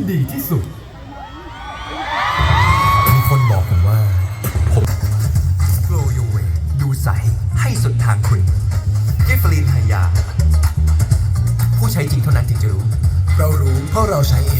สุด มีคนบอกผมว่า ผม Glow Your Way ดูใสให้สุดทางคุณกิฟลีนไทยา ผู้ใช้จริงเท่านั้นถึงจะรู้ เรารู้เพราะเราใช้เอง